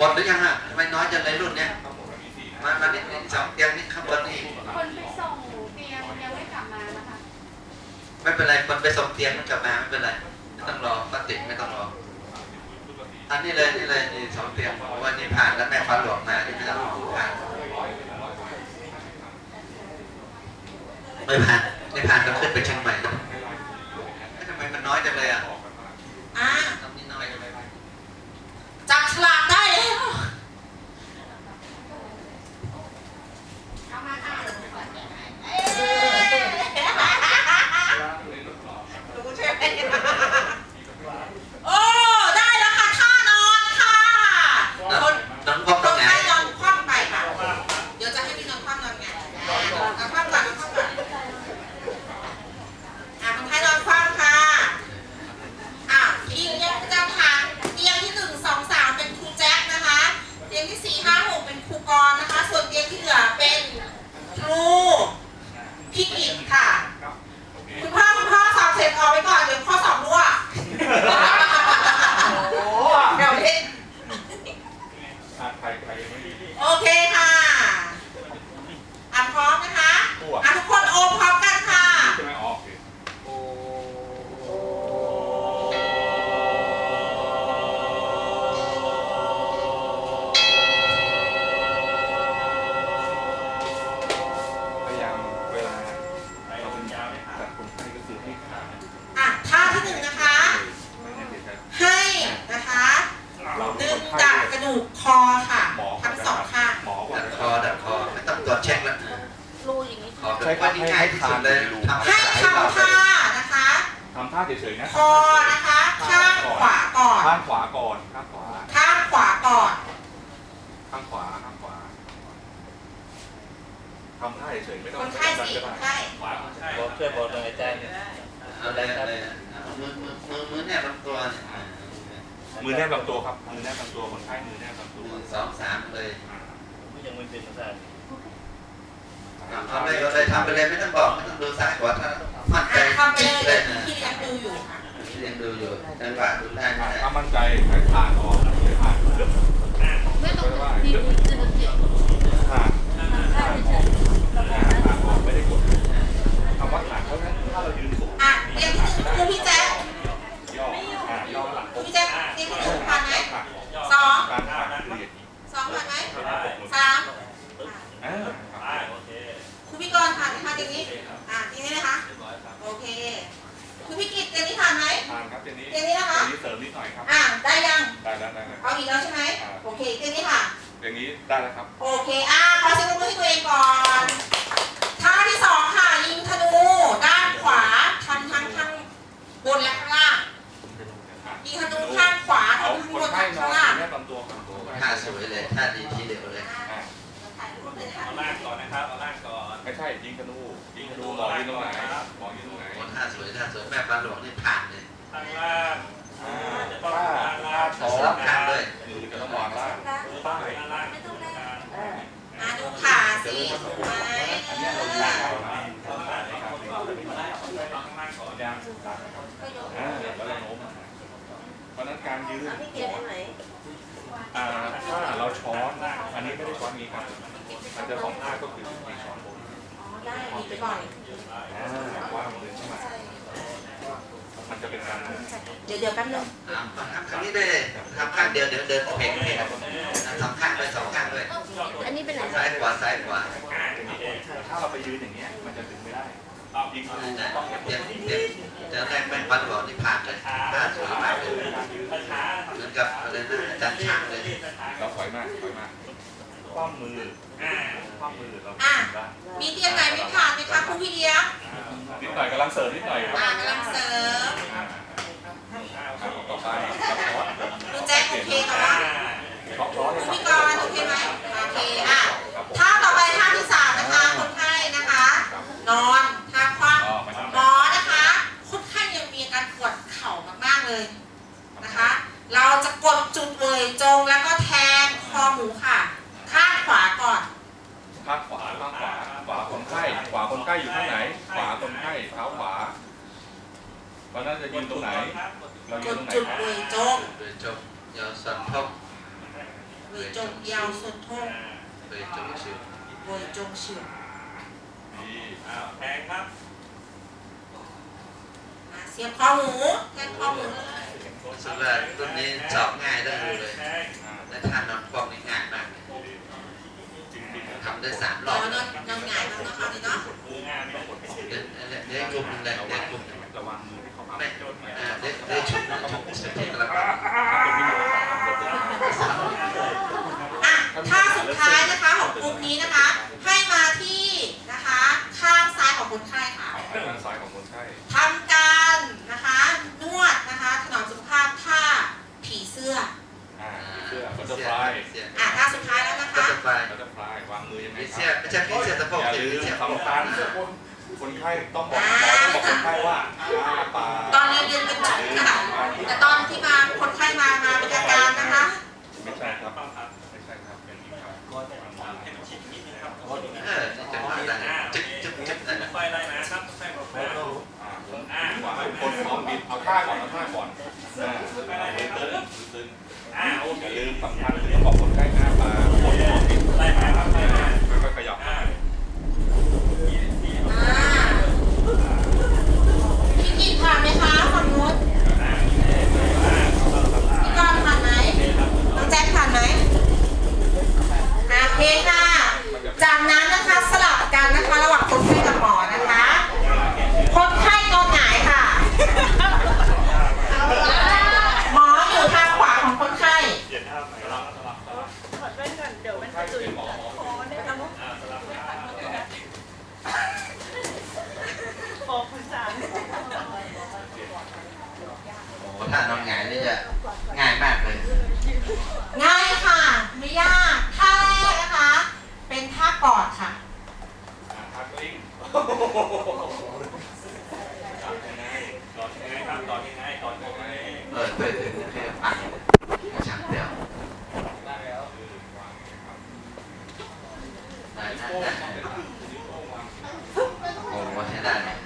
หมดหรือยังอะทำไมน้อยจังเลยรุ่นเนี้ยมามานี่สองเตียงนี่ข้างบนนี่คนไปส่งเตียงยังไม่กลับมานะคะไม่เป็นไรคนไปส่งเตียงมันกลับมาไม่เป็นไรไม่ต้องรอปฏิไม่ต้องรออันนี้เลยนี่เลยนี่สองเตียงเพราะว่านี่ผ่านแล้วแม่ฟ้าหลวงมาที่ไม่ต้องผ่านไม่ผ่านไม่ผ่านก็ขึ้นไปเชียงใหม่แล้วเอ๊ะทำไมมันน้อยจังเลยอะ อะ ตรงนี้น้อยจังเลย จับฉลากได้แล้ว เอามาค่ะ เอ้ยรู้ใช่ไหมโอ้ได้แล้วค่ะท่านอนค่ะคน น้องพ่อ ค ตรง น ไหน ไข้นอนคว่ำไปค่ะ เดี๋ยวจะให้พี่นอนคว่ำนอนไงนอนคว่ำก่อนนอนคว่ำก่อนอะคนไข้นอนคว่ำค่ะ อะพี่ยังจะทางเตียงที่หนึ่งสองสามเป็นครูแจ็คนะคะ เตียงที่สี่ห้าหกเป็นครูกร เช็คแล้วรูอย่างนี้ขอเป็นว่านี่ง่ายที่สุดเลยทำให้ให้เราทำท่านะคะทำท่าเฉยๆนะคอนะคะข้างขวาก่อนข้างขวาก่อนข้างขวาข้างขวาก่อนข้างขวาข้างขวาทำท่าเฉยๆไม่ต้อคงนไม่ไข้ต้องสี่ก็คนได้ไข้บอกช่วยบอกหน่อยอาจารย์เอาเลยเอาเลยเอามือมือมือมือเนี่ยลำตัวเนี่ยมือแนบลำตัวครับมือแนบลำตัวคนไข้มือแนบลำหตัวนึ่งสองสามเลยยังไม่เป็นภาษาทำเลยก็เลยทำไปเลยไม่ต้องบอกไม่ต้องดูซ้ายขวาถ้ามั่นใจอะทำไปเลยเลยนะที่เลี้ยงดูอยู่ค่ะยังดูอยู่จังหวะดูได้ไม่ได้ถ้ามั่นใจให้ผ่านออกให้ผ่านไม่ต้องดีดีจะเจ็บผ่านถ้าไม่ใช่ผ่านออกไม่ได้กดคำว่าผ่านเแล้วครับ โอเค อะขอเสียงปรบมือให้ตัวเองก่อนท่าที่สองค่ะ ยิงธนู ด้านขวาทำทั้งข้างบนและข้างล่าง ยิงธนูข้างขวาเอาทำทั้งคบนนไข้และนอข้านงล่างแนบลำตัวครับท่าสวยเลยท่าดีทีเดียวเลย อ่าถ่ายรูปเลยค่ะเอาล่างก่อนนะครับ เอาล่างก่อน ไม่ใช่ยิงธนูยิงธนูหมอยืนตรงไหนหมอยืนตรงไหนโอ้ท่าสวยท่าสวยแม่ปลาหลวงนี่ผ่านเลยข้างล่าง อ่า ต้อง ถ้า ข้างล่าง ท้อ สองข้างด้วย มือจะต้องวางล่าง มือต้องข้างล่าง มาดูขาสิไหม อันนี้เรา เอ ล่าง อ เอาล่างเอาล่างนะครับยางตัดนะครับอ่าแล้วเราโน้ม เพราะฉะนั้นการยืนอ่าถ้าเราช้อนอันนี้ไม่ได้ช้อนนี้ครับมันจะสองท่าก็คือมีช้อนบนอ๋อได้มีไปก่อนอ่าว่างมือเข้ามามันจะเป็นการโน้มเดี๋ยวเดี๋ยวแป๊บนึงทำข้างนี้ได้เลยทำข้างเดียวเดี๋ยวเดินเพลงเพลงทำข้างด้วยสองข้างด้วยอันนี้เป็นไหนซ้ายขวาซ้ายขวาถ้าเราไปยืนอย่างเงี้ยมันจะดึงไม่ได้ ยิงธนูนั่นแหละต้องเดี๋ยวเดี๋ยวเดี๋ยวแรกแม่ปลาหลวงนี่ผ่านเลยท่าสวยมากเลยเหมือนกับอะไรนะอาจารย์ช้างเลยเราถอยมากถอยมาคว่ำมือคว่ำมือเราอะมีเตียงไหนไม่ผ่านไหมคะคุณพี่เลี้ยงนิดหน่อยกำลังเสริมนิดหน่อยครับอ่ากำลังเสริมต่อไปคุณแจ็คโอเคเนาะเคาะคอร์สคุณเลยพี่กรณ์โอเคไหมโอเคอะท่าต่อไปท่าที่สามนะคะคนไข้นะคะ นอน การปวดเข่ามากๆเลยนะคะ เราจะกดจุดเวยจงแล้วก็แทงคอหมูค่ะ ข้างขวาก่อน ข้างขวาข้างขวา ขวาคนไข้ ขวาคนไข้อยู่ข้างไหน ขวาคนไข้เท้าขวาเพราะนั้นจะยืนตรงไหน เรากยืนดตรงไหนจุดครับเวยจงโดยจบยาวสันทบเวยจงเยาวสุดทงอ่าเคยจงชื่อเวยจงเฉียวดีอ้าวแทงครับอะ เสียบคอหมูแทงคอหมูเลยสุดว่ารุ่นนี้สอบง่ายได้ดูเลยแทงและท่านอนฟองนี่ง่ายมากเลยทำได้สามรรออบนอนนอนหงายแล้วนะคะนี่เนาะมืองานไม่ต้องกดเดี๋ยวเดี๋ยวเดี๋ยวกลุ่มหนึงเลยเดี๋ยวกลุ่มหนึงระวังมือที่เขามาไม่อ่าเดี๋ยวเดี๋ยวชุดหนึงชุดสุดที่กำลัง อะท่าสุดท้ายนะคะของกลุ่มนี้นะคะ ให้มาที่นะคะ ข้างซ้ายของคนไข้ค่ะ ด้านซ้ายของคนไข้ ทำการนะคะนวดนะคะถนอมสุขภาพท่าผีเสื้อ อ่าเสื้อบัตเตอร์ฟลาย เสีย อะท่าสุดท้ายแล้วนะ บัต คะ เตอร์ฟลาย บัตเตอร์ฟลายวางมือยังไง ผี ค เสื้อ รับ ไม่ใช่ผีเสื้อสะโพก อย่า ผี ลืม เสื้อ สำคัญคน ไข้ต้องบอกหมอต้องบอกคนไข้ว่าอ้าปากตอนเรียนเรียนเป็นชุดค่ะแต่ตอนที่มาคนไข้มามาเป็นอาการนะคะไม่ใช่ครับไม่ใช่ครับเป็นอย่างนี้ครับให้มันชิดนิดนึงครับเออนี่จะมาได้จึ๊บจึ๊บจึ๊บนั่นน่ะไฟอะไรนะครับไฟหมดนะอ่าผมอ่าคนพร้อมบิดเอาท่าก่อนเอาท่าก่อนอ่าตึงตึงตึงอ่าโออเคย่าลืมสำคัญคือต้องบอกคนไข้อ้าปากคนพร้อมบิด ไล่มาครับไล่มา ค่อยๆขยับ อ่า อ่าพี่กินผ่านไหมคะฝั่งนู้นพี่กรณ์ผ่านไหมน้องแจ็คผ่านไหมอะโอเคค่ะ จากนั้นนะคะสลับกันนะคะระหว่างคนไข้กับหมอนะคะ คนไข้นอนหงายค่ะ หมออยู่ทางขวาของคนไข้ เปลี่ยนท่าใหม่สลับสลับสลับ ถอดแว่นก่อนเดี๋ยวมันจะจุยคอเนี่ยนะ อ่าสลับท่า ฟองคุณสาร โอ้โหถ้านอนหงายนี่จะง่ายมากเลย ง่ายค่ะ ไม่ยากท่าแรกนะคะ เป็นท่ากอดค่ะ อ่าทักลิง ต่อยังไงครับต่อยังไงต่อยังไงเออเคยถึงเคยอ่านช่างเดียวได้แล้วคือวางครับได้ได้โป้งได้วางนิ้วโป้งวางโอ้โหใช้ได้เลย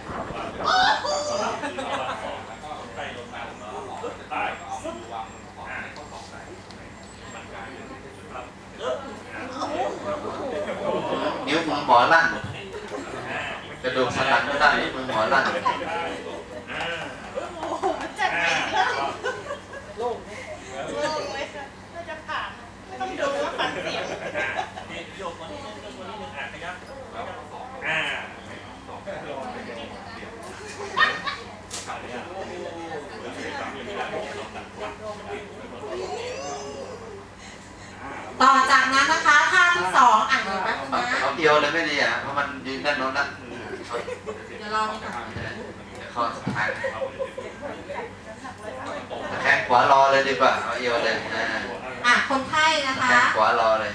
สลับคือสลับสองแล้วก็ใกล้ลงมาใต้เอามือวางบนขอบให้เขาสองใส่มันกลายเป็นครับนิ้วมือหมอลั่น ดูกสันหลังไม่ได้นิ้วมือหมอลั่นอ่าจัดอ่าไปโล่งเลยค่ะน่าจะผ่านไม่ต้องดูว่าฟังเสียตีโยกมานิดนึงโยกมานิดนึงอะขยับอ่าต่อจากนั้นนะคะท่าที่สองอ่านอยู่แป๊บนึงนะเอาเดียวเลยไม่ดีอะเพราะมันยืนด้านโน้นนะ เดี๋ยวรอนี่ค่ะเดี๋ยวข้อสุดท้ายตะแคงขวารอเลยดีกว่าเอาเอวเลยอ่าอะคนไข้นะตะคะแคงขวารอเลย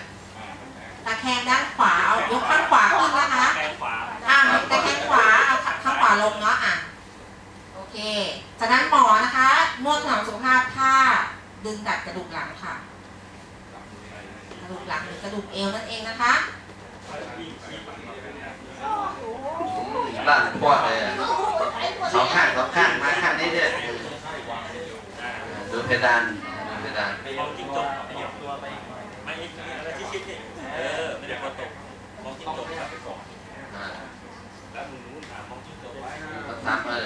ตะแคงด้านขวาเอายกข้างขวาขึ้นนะคะแขนขวาอะตะแคงขวาเอาข้างขวาลงเนาะอะโอเคจากนั้นหมอนะคะนวดถนอมสุขภาพท่าดึงดัดกระดูกหลังค่ะ กระดูกหลังหรือกระดูกเอวนั่นเองนะคะ ลั่นพวดเลยอะสองข้างสองข้างมาข้างนี้ด้วยดูเพดานดูเพดานมองจิ้งจกขยับตัวไปไม่อีกอะไรที่คิดนี่เออไม่ได้กระตกมองจิ้งจกครับไปก่อนอ่าแล้วมือนู้นอ่ามองจิ้งจกไว้ต้องทำเลย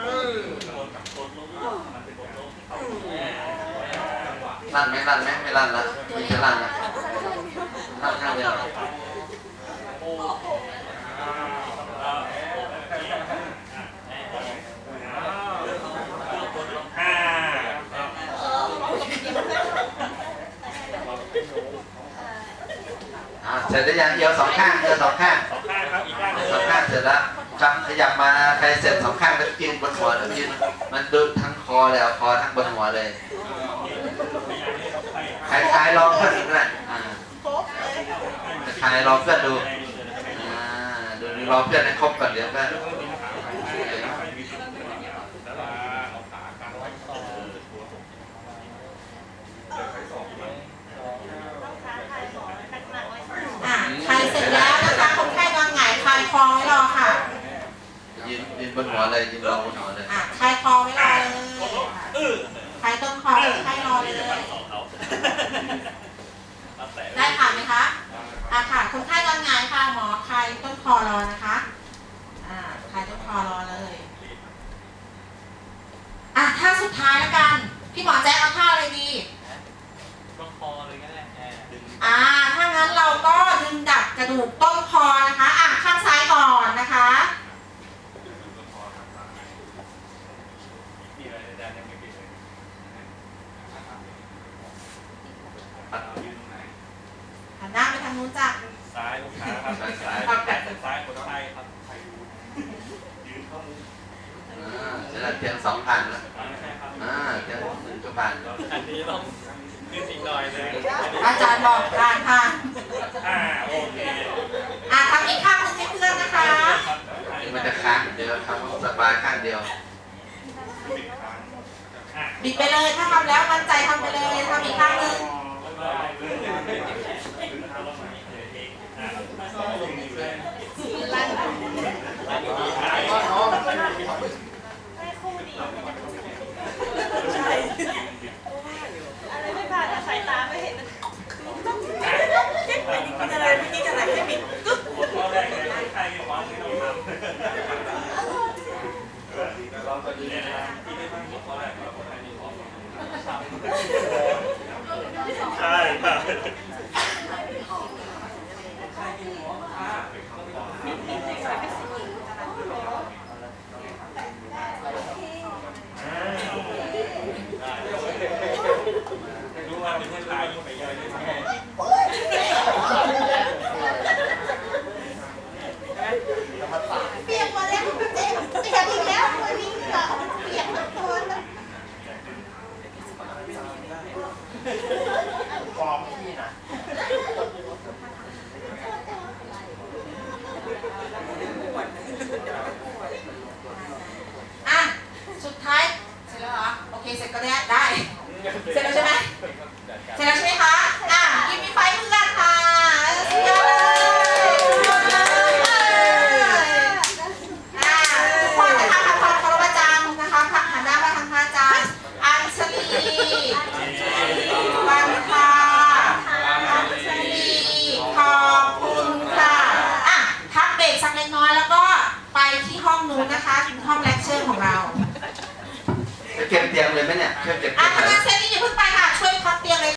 เออโดนกับโดนลงมันเป็นโดนลงที่เขาจังหวะลั่นไหมลั่นไหมไม่ลั่นละมีจะลั่นละลั่นข้างเดียว โอ้ห้า อ่าเส ร็จได้ยังเอียวสองข้างเอียวสองข้างสองข้างครับอีกข้างหนึ่งสองข้างเสร็จแล้วจับขยับมาใครเสร็จสองข้างก็ยืนบนหัวแล้วยืนมันดูทั้งคอแล้วคอทั้งบนหัวเลยคล้ายๆลองเพื่อนก็ได้อ่าคล้ายๆลองเพื่อนดูอ่าดูดูลองเพื่อนให้ครบก่อนเดี๋ยวก็ คอไว้รอค่ะยืนยืนบนหัวเลยยืนรอบนหัวเลยอะคลายคอไว้รอเลยคลายต้นคอคลายรอเลยได้ค่ะไหมคะอะค่ะคนไข้รอนงายค่ะหมอคลายต้นคอรอนะคะอ่าคลายต้นคอรอเลยอะท่าสุดท้ายแล้วกันพี่หมอแจ๊คเอาท่าอะไรดีต้นคอเลยงั้นแหละอ่าถ้างั้นเราก็ดึงดักกระดูกต้นคอ นี้ต้องนิดหน่อยนะอาจารย์บอกผ่านค่ะอ่าโอเคอะทำอีกข้างหนึงให้เพื่อนนะคะมันจะค้างเดียวครับสบายข้างเดียวบิดไปเลยถ้าทำแล้วมั่นใจทำไปเลยทำอีกข้างหนึงลั่น ฟอร์มพี่นะ